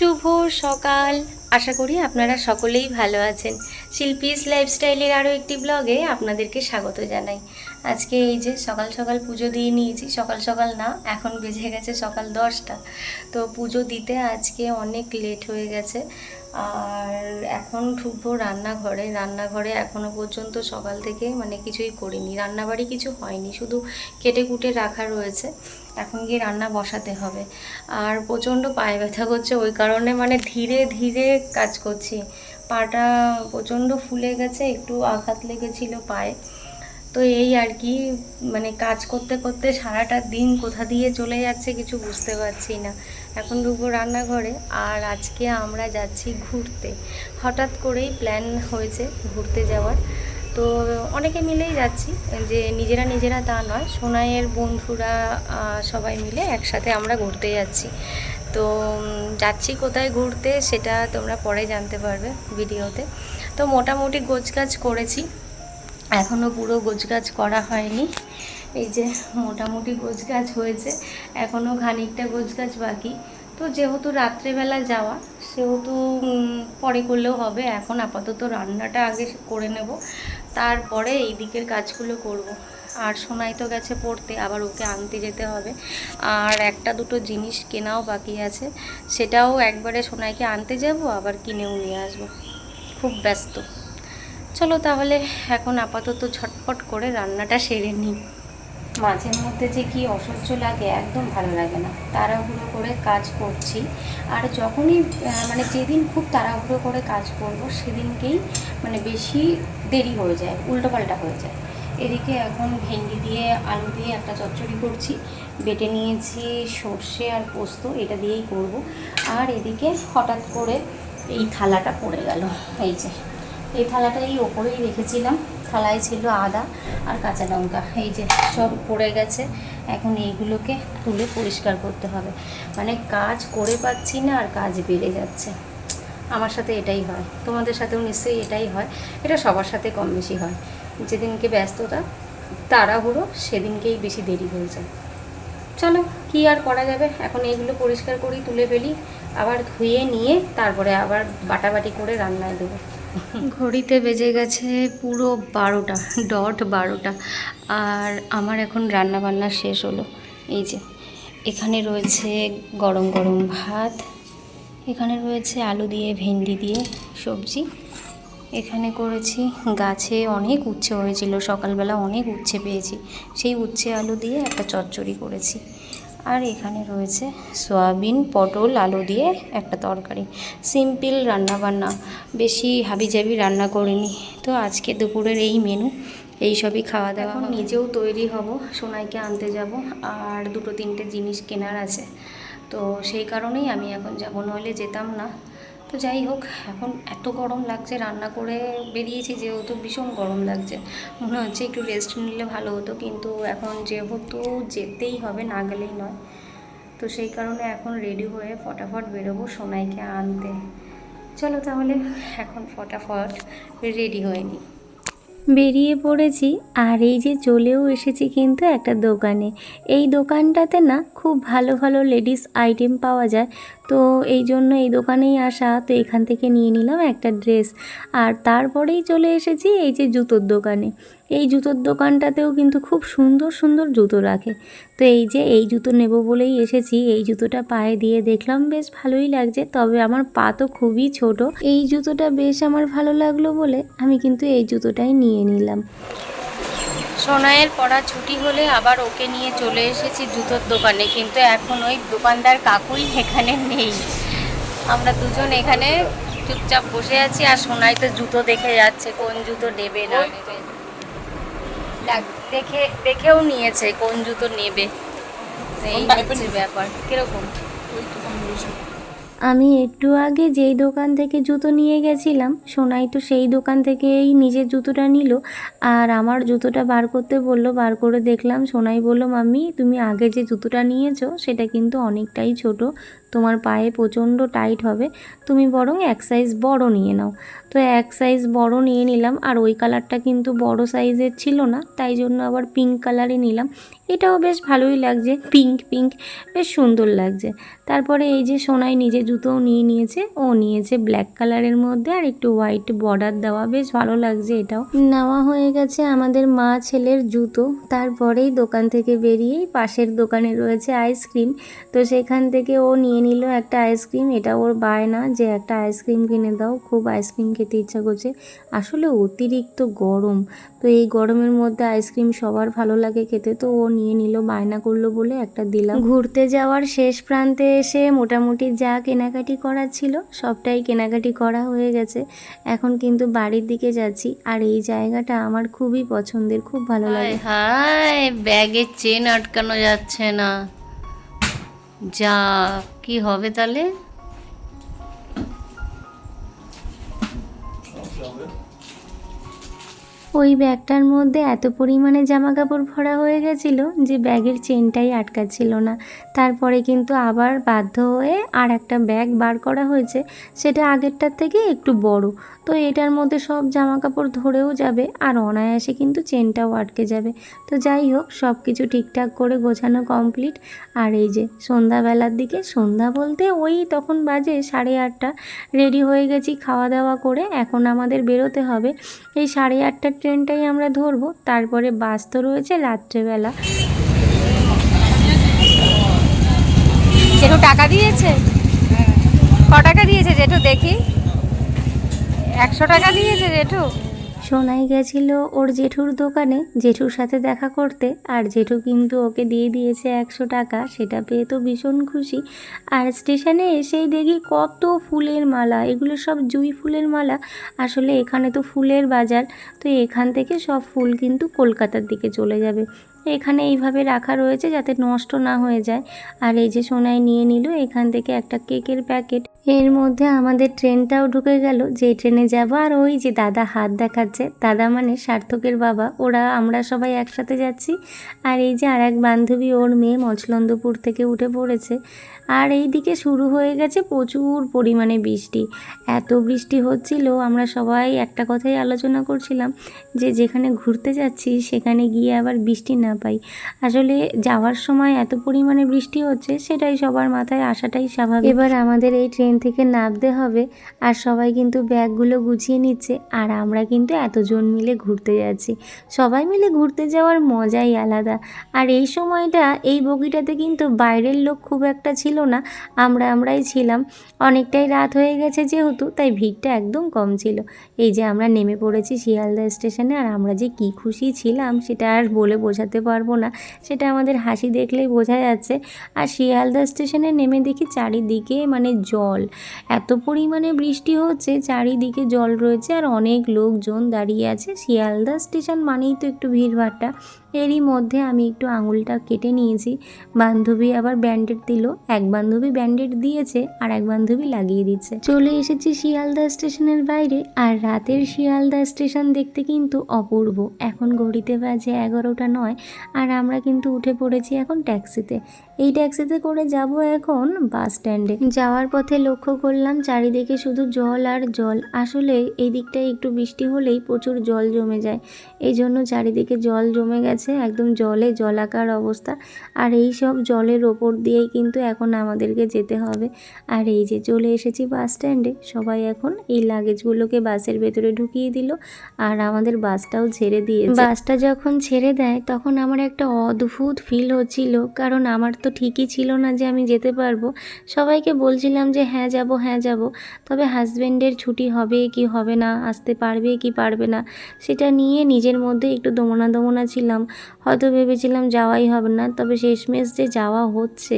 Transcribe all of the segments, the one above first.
শুভ সকাল। আশা করি আপনারা সকলেই ভালো আছেন। শিল্পীস লাইফস্টাইলের আরও একটি ব্লগে আপনাদেরকে স্বাগত জানাই। আজকে এই যে সকাল সকাল পুজো দিয়ে নিয়েছি, সকাল সকাল না, এখন বেজে গেছে সকাল দশটা। তো পুজো দিতে আজকে অনেক লেট হয়ে গেছে। আর এখন ঢুকবো রান্নাঘরে। রান্নাঘরে এখনও পর্যন্ত সকাল থেকে মানে কিছুই করিনি। রান্নাবাড়ি কিছু হয়নি, শুধু কেটে কুটে রাখা রয়েছে। এখন গিয়ে রান্না বসাতে হবে। আর প্রচণ্ড পায়ে ব্যথা করছে, ওই কারণে মানে ধীরে ধীরে কাজ করছি। পাটা প্রচণ্ড ফুলে গেছে, একটু আঘাত লেগেছিল পায়ে। তো এই আর কি মানে কাজ করতে করতে সারাটা দিন কোথা দিয়ে চলে যাচ্ছে কিছু বুঝতে পারছি না। এখন ঢুকবো রান্নাঘরে আর আজকে আমরা যাচ্ছি ঘুরতে। হঠাৎ করেই প্ল্যান হয়েছে ঘুরতে যাওয়ার। তো অনেকে মিলেই যাচ্ছি, যে নিজেরা নিজেরা তা নয়, সোনাইয়ের বন্ধুরা সবাই মিলে একসাথে আমরা ঘুরতে যাচ্ছি। তো যাচ্ছি কোথায় ঘুরতে সেটা তোমরা পরে জানতে পারবে ভিডিওতে। তো মোটামুটি গোছগাছ করেছি। এখনও পুরো গোছগাছ করা হয়নি। এই যে মোটামুটি গোছগাছ হয়েছে এখনও খানিকটা গোছগাছ বাকি। তো যেহেতু রাত্রেবেলা যাওয়া, সেহেতু পরে করলেও হবে। এখন আপাতত রান্নাটা আগে করে নেব, তারপরে এই দিকের কাজগুলো করব। আর সোনাই তো গেছে পড়তে, আবার ওকে আনতে যেতে হবে। আর একটা দুটো জিনিস কেনাও বাকি আছে, সেটাও একবারে সোনাইকে আনতে যাব, আবার কিনেও নিয়ে আসব। খুব ব্যস্ত। চলো তাহলে এখন আপাতত ঝটপট করে রান্নাটা সেরে নিই। মাঝে মধ্যে যে কি অসহ্য লাগে, একদম ভালো লাগে না। তাড়াহুড়ো করে কাজ করছি। আর যখনই মানে যেদিন খুব তাড়াহুড়ো করে কাজ করব, সেদিনকেই মানে বেশি দেরি হয়ে যায়, উল্টোপাল্টা হয়ে যায়। এদিকে এখন ভেন্ডি দিয়ে আলু দিয়ে একটা চচ্চড়ি করছি, বেটে নিয়েছি সর্ষে আর পোস্ত, এটা দিয়েই করব। আর এদিকে হঠাৎ করে এই থালাটা পড়ে গেল, এই যে। এই থালাটা এই ওপরেই রেখেছিলাম। থালায় ছিল আদা আর কাঁচা লঙ্কা। এই যে সব পড়ে গেছে, এখন এইগুলোকে তুলে পরিষ্কার করতে হবে। মানে কাজ করে পাচ্ছি না আর কাজ বেড়ে যাচ্ছে। আমার সাথে এটাই হয়। তোমাদের সাথেও নিশ্চয়ই এটাই হয়। এটা সবার সাথে কম বেশি হয়। যেদিনকে ব্যস্ততা, তাড়াহুড়ো, সেদিনকেই বেশি দেরি হয়ে যায়। চলো, কি আর করা যাবে? এখন এইগুলো পরিষ্কার করি, তুলে ফেলি, আবার ধুয়ে নিয়ে তারপরে আবার বাটাবাটি করে রান্নায় দেবো। ঘড়িতে বেজে গেছে পুরো বারোটা, ডট বারোটা। আর আমার এখন রান্না বান্না শেষ হলো। এই যে, এখানে রয়েছে গরম গরম ভাত, এখানে রয়েছে আলু দিয়ে, ভেন্ডি দিয়ে সবজি, এখানে করেছি গাছে অনেক উচ্ছে হয়েছিল, সকালবেলা অনেক উচ্ছে পেয়েছি। সেই উচ্ছে আলু দিয়ে একটা চচ্চড়ি করেছি। আর এখানে রয়েছে সয়াবিন পটল আলু দিয়ে একটা তরকারি। সিম্পল রান্নাবান্না। বেশি হাবিজাবি রান্না করিনি। তো আজকে দুপুরের এই মেনু এই সবই খাওয়া দাওয়া নিজেও তৈরি হব সোনাইকে আনতে যাব আর দুটো তিনটে জিনিস কেনার আছে। তো সেই কারণেই আমি এখন যাব নইলে যেতাম না। তো যাই হোক, এখন এত গরম লাগছে, রান্না করে বেরিয়েছি যেহেতু ভীষণ গরম লাগছে। মনে হচ্ছে একটু রেস্ট নিলে ভালো হতো, কিন্তু এখন যেহেতু যেতেই হবে, না গেলেই নয়। তো সেই কারণে এখন রেডি হয়ে ফটাফট বেরোবো সোনাইকে আনতে। চলো তাহলে, এখন ফটাফট রেডি হয়ে নিই। বেরিয়ে পড়েছি আর এই যে চলেও এসেছি কিন্তু একটা দোকানে। এই দোকানটাতে না খুব ভালো ভালো লেডিস আইটেম পাওয়া যায়। তো এই জন্য এই দোকানেই আসা, তো এখান থেকে নিয়ে নিলাম একটা ড্রেস। আর তারপরেই চলে এসেছি এই যে জুতোর দোকানে। এই জুতোর দোকানটাতেও কিন্তু খুব সুন্দর সুন্দর জুতো রাখে। তো এই যে এই জুতো নেব বলেই এসেছি, এই জুতোটা পায়ে দিয়ে দেখলাম, বেশ ভালোই লাগছে। তবে আমার পা তো খুবই ছোট। এই জুতোটা বেশ আমার ভালো লাগল বলে আমি কিন্তু এই জুতোটাই নিয়ে নিলাম। সোনাইয়ের পড়া ছুটি হলে আবার ওকে নিয়ে চলে এসেছি জুতোর দোকানে, কিন্তু এখন ওই দোকানদার কাকুই এখানে নেই। আমরা দুজন এখানে চুপচাপ বসে আছি আর সোনাই তো জুতো দেখে যাচ্ছে, কোন জুতো নেবে না দেখ- দেখে দেখেও নিয়েছে কোন জুতো নেবে। এই হচ্ছে ব্যাপার কীরকম? আমি একটু আগে যেই দোকান থেকে জুতো নিয়ে গেছিলাম সোনাই তো সেই দোকান থেকেই নিজের জুতোটা নিল আর আমার জুতোটা বার করতে বলল বার করে দেখলাম সোনাই বলল মাম্মি তুমি আগে যে জুতোটা নিয়েছো সেটা কিন্তু অনেকটাই ছোট তোমার পায়ে প্রচণ্ড টাইট হবে, তুমি বরং এক সাইজ বড় নিয়ে নাও। তো এক সাইজ বড় নিয়ে নিলাম, আর ওই কালারটা কিন্তু বড় সাইজের ছিল না, তাই জন্য আবার পিঙ্ক কালারই নিলাম। এটাও বেশ ভালোই লাগছে পিঙ্ক পিঙ্ক বেশ সুন্দর লাগছে। তারপরে এই যে সোনাই নিজে জুতোও নিয়ে নিয়েছে, ও নিয়েছে ব্ল্যাক কালারের মধ্যে, আর একটু হোয়াইট বর্ডার দেওয়া বেশ ভালো লাগছে এটাও। নেওয়া হয়ে গেছে আমাদের মা ছেলের জুতো, তারপরেই দোকান থেকে বেরিয়েই পাশের দোকানে রয়েছে আইসক্রিম তো সেখান থেকে ও নিয়ে নিল একটা আইসক্রিম এটা ওর বায়না যে একটা আইসক্রিম কিনে দাও খুব আইসক্রিম খেতে ইচ্ছা করছে। আসলে অতিরিক্ত গরম তো এই গরমের মধ্যে আইসক্রিম সবার ভালো লাগে খেতে তো ও নিয়ে নিল বায়না করল বলে একটা দিলাম। ঘুরতে যাওয়ার শেষ প্রান্তে এসে মোটামুটি যা কেনাকাটি করার ছিল সবটাই কেনাকাটি করা হয়ে গেছে। এখন কিন্তু বাড়ির দিকে যাচ্ছি আর এই জায়গাটা আমার খুবই পছন্দের খুব ভালো লাগে। হায় ব্যাগের চেন আটকানো যাচ্ছে না। যা, কি হবে তাহলে? ওই ব্যাগটার মধ্যে এত পরিমাণে জামা কাপড় ভরা হয়ে গেছিল যে ব্যাগের চেনটাই আটকাচ্ছিল না। তারপরে কিন্তু আবার বাধ্য হয়ে আর একটা ব্যাগ বার করা হয়েছে। সেটা আগেরটার থেকে একটু বড়। তো এটার মধ্যে সব জামা কাপড় ধরেও যাবে আর অনায়াসে কিন্তু চেনটাও আটকে যাবে। তো যাই হোক সব কিছু ঠিকঠাক করে গোছানো কমপ্লিট আর এই যে সন্ধ্যাবেলার দিকে, সন্ধ্যা বলতে ওই তখন বাজে সাড়ে আটটা। রেডি হয়ে গেছি খাওয়া দাওয়া করে, এখন আমাদের বেরোতে হবে। এই সাড়ে আটটার ট্রেনটাই আমরা ধরবো। তারপরে বাস তো রয়েছে রাত্রেবেলা। জেঠু টাকা দিয়েছে? ক টাকা দিয়েছে জেঠু, দেখি। একশো টাকা দিয়েছে জেঠু? সোনাই গেছিল ওর জেঠুর দোকানে, জেঠুর সাথে দেখা করতে, আর জেঠু কিন্তু ওকে দিয়ে দিয়েছে একশো টাকা, সেটা পেয়ে তো ভীষণ খুশি। আর স্টেশনে এসেই দেখি কত ফুলের মালা, এগুলো সব জুই ফুলের মালা। আসলে এখানে তো ফুলের বাজার, তো এখান থেকে সব ফুল কিন্তু কলকাতার দিকে চলে যাবে। এখানে এইভাবে রাখা রয়েছে যাতে নষ্ট না হয়ে যায়। আর এই যে সোনাই নিয়ে নিল, এখান থেকে একটা কেকের প্যাকেট। এর মধ্যে আমাদের ট্রেনটাও ঢুকে গেল। যে ট্রেনে যাব, আর ওই যে দাদা হাত দেখাচ্ছে, দাদা মানে সার্থকের বাবা। ওরা, আমরা সবাই একসাথে যাচ্ছি। আর এই যে আর এক বান্ধবী, ওর মেয়ে মছলন্দপুর থেকে উঠে পড়েছে। আর এই দিকে শুরু হয়ে গেছে প্রচুর পরিমাণে বৃষ্টি। এত বৃষ্টি হচ্ছিল, আমরা সবাই একটা কথাই আলোচনা করছিলাম যে যেখানে ঘুরতে যাচ্ছি সেখানে গিয়ে আবার বৃষ্টি না পাই। আসলে যাওয়ার সময় এত পরিমাণে বৃষ্টি হচ্ছে সেটাই সবার মাথায় আসাটাই স্বাভাবিক। এবার আমাদের এই ট্রেন থেকে নামতে হবে আর সবাই কিন্তু ব্যাগগুলো গুছিয়ে নিচ্ছে আর আমরা কিন্তু এতজন মিলে ঘুরতে যাচ্ছি। সবাই মিলে ঘুরতে যাওয়ার মজাই আলাদা। আর এই সময়টা এই বগিটাতে কিন্তু বাইরের লোক খুব একটা ছিল না, আমরা আমরাই ছিলাম। অনেকটাই রাত হয়ে গেছে যেহেতু, তাই ভিড়টা একদম কম ছিল। এই যে আমরা নেমে পড়েছি শিয়ালদা স্টেশনে, আর আমরা যে কি খুশি ছিলাম সেটা আর বলে বোঝাতে পারব না। সেটা আমাদের হাসি দেখলেই বোঝা যাচ্ছে। আর শিয়ালদা স্টেশনে নেমে দেখি চারিদিকে মানে জল। এত পরিমাণে বৃষ্টি হচ্ছে, চারিদিকে জল রয়েছে আর অনেক লোকজন দাঁড়িয়ে আছে। শিয়ালদা স্টেশন মানেই তো একটু ভিড়ভাট্টা এরই মধ্যে আমি একটু আঙুলটা কেটে নিয়েছি। বান্ধবী আবার ব্যান্ডেড দিল। এক বান্ধবী ব্যান্ডেড দিয়েছে আর এক বান্ধবী লাগিয়ে দিচ্ছে। চলে এসেছি শিয়ালদা স্টেশনের বাইরে আর রাতের শিয়ালদা স্টেশন দেখতে কিন্তু অপূর্ব। এখন ঘড়িতে বাজে এগারোটা নয় আর আমরা কিন্তু উঠে পড়েছি এখন ট্যাক্সিতে। এই ট্যাক্সিতে করে যাব এখন বাস স্ট্যান্ডে। যাওয়ার পথে লক্ষ্য করলাম চারিদিকে শুধু জল আর জল। আসলে এই দিকটায় একটু বৃষ্টি হলেই প্রচুর জল জমে যায়। এই জন্য চারিদিকে জল জমে গেছে, একদম জলে জলাকার অবস্থা। আর এই সব জলের ওপর দিয়েই কিন্তু এখন আমাদেরকে যেতে হবে। আর এই যে চলে এসেছি বাস স্ট্যান্ডে, সবাই এখন এই লাগেজগুলোকে বাসের ভেতরে ঢুকিয়ে দিল আর আমাদের বাসটাও ছেড়ে দিয়ে বাসটা যখন ছেড়ে দেয়, তখন আমার একটা অদ্ভুত ফিল হচ্ছিল, কারণ আমার তো ঠিকই ছিল না যে আমি যেতে পারব। সবাইকে বলছিলাম যে হ্যাঁ যাব হ্যাঁ যাব। তবে হাজব্যান্ডের ছুটি হবে কি হবে না, আসতে পারবে কি পারবে না, সেটা নিয়ে নিজের মধ্যে একটু দমনা দমনা ছিলাম। হয়তো ভেবেছিলাম যাওয়াই হবে না, তবে শেষমেশ যে যাওয়া হচ্ছে,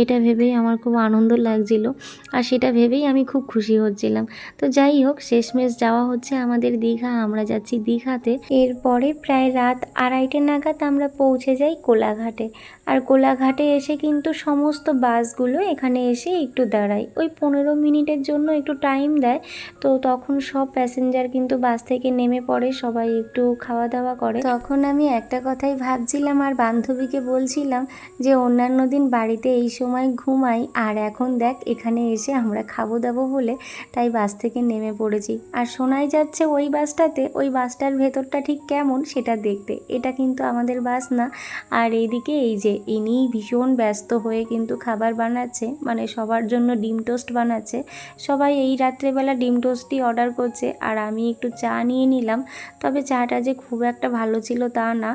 এটা ভেবেই আমার খুব আনন্দ লাগছিল আর সেটা ভেবেই আমি খুব খুশি হচ্ছিলাম। তো যাই হোক, শেষমেশ যাওয়া হচ্ছে আমাদের দীঘা। আমরা যাচ্ছি দীঘাতে। এরপরে প্রায় রাত আড়াইটে নাগাদ আমরা পৌঁছে যাই কোলাঘাটে। আর কোলাঘাটে এসে কিন্তু সমস্ত বাসগুলো এখানে এসে একটু দাঁড়ায়। ওই পনেরো মিনিটের জন্য একটু টাইম দেয়। তো তখন সব প্যাসেঞ্জার কিন্তু বাস থেকে নেমে পড়ে, সবাই একটু খাওয়া দাওয়া করে। তখন আমি একটা কথাই ভাবছিলাম আর বান্ধবীকে বলছিলাম যে, অন্যান্য দিন বাড়িতে এই সময় ঘুমাই আর এখন দেখ, এখানে এসে আমরা খাব দাবো বলে তাই বাস থেকে নেমে পড়েছি। আর শোনাই যাচ্ছে ওই বাসটাতে, ওই বাসটার ভেতরটা ঠিক কেমন সেটা দেখতে। এটা কিন্তু আমাদের বাস না। আর এইদিকে এই যে ইনি ভীষণ ব্যস্ত হয়ে কিন্তু খাবার বানাচ্ছে মানে সবার জন্য ডিম টোস্ট বানাচ্ছে। সবাই এই রাত্রেবেলা ডিম টোস্টই অর্ডার করছে, আর আমি একটু চা নিয়ে নিলাম। তবে চাটা যে খুব একটা ভালো ছিল তা না।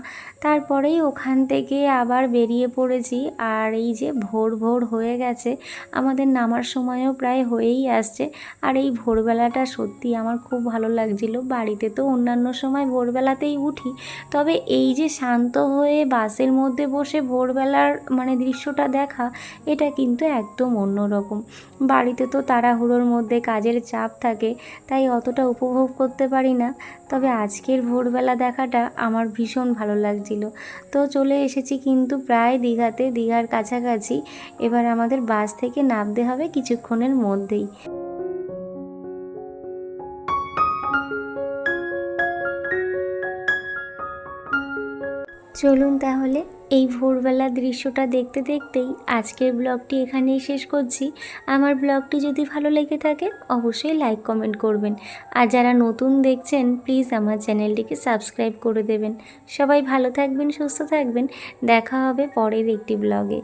তারপরেই ওখান থেকে আবার বেরিয়ে পড়েছি। আর এই যে ভোর ভোর হয়ে গেছে, আমাদের নামার সময়ও প্রায় হয়েই আসছে। আর এই ভোরবেলাটা সত্যি আমার খুব ভালো লাগছিল। বাড়িতে তো অন্যান্য সময় ভোরবেলাতেই উঠি। তবে এই যে শান্ত হয়ে বাসের মধ্যে বসে ভোরবেলার মানে দৃশ্যটা দেখা, এটা কিন্তু একদম অন্যরকম। বাড়িতে তো তাড়াহুড়োর মধ্যে কাজের চাপ থাকে, তাই অতটা উপভোগ করতে পারি না। তবে আজকের ভোরবেলা দেখাটা আমার ভীষণ ভালো লাগছিল। তো চলে এসেছি কিন্তু প্রায় দীঘাতে, দীঘার কাছাকাছি। এবার আমাদের বাস থেকে নামতে হবে কিছুক্ষণের মধ্যেই। চলুন তাহলে এই ভোরবেলা দৃশ্যটা দেখতে দেখতেই আজকের ব্লগটি এখানেই শেষ করছি। আমার ব্লগটি যদি ভালো লেগে থাকে, অবশ্যই লাইক কমেন্ট করবেন। আর যারা নতুন দেখছেন প্লিজ আমার চ্যানেলটিকে সাবস্ক্রাইব করে দেবেন। সবাই ভালো থাকবেন, সুস্থ থাকবেন। দেখা হবে পরের একটি ব্লগে।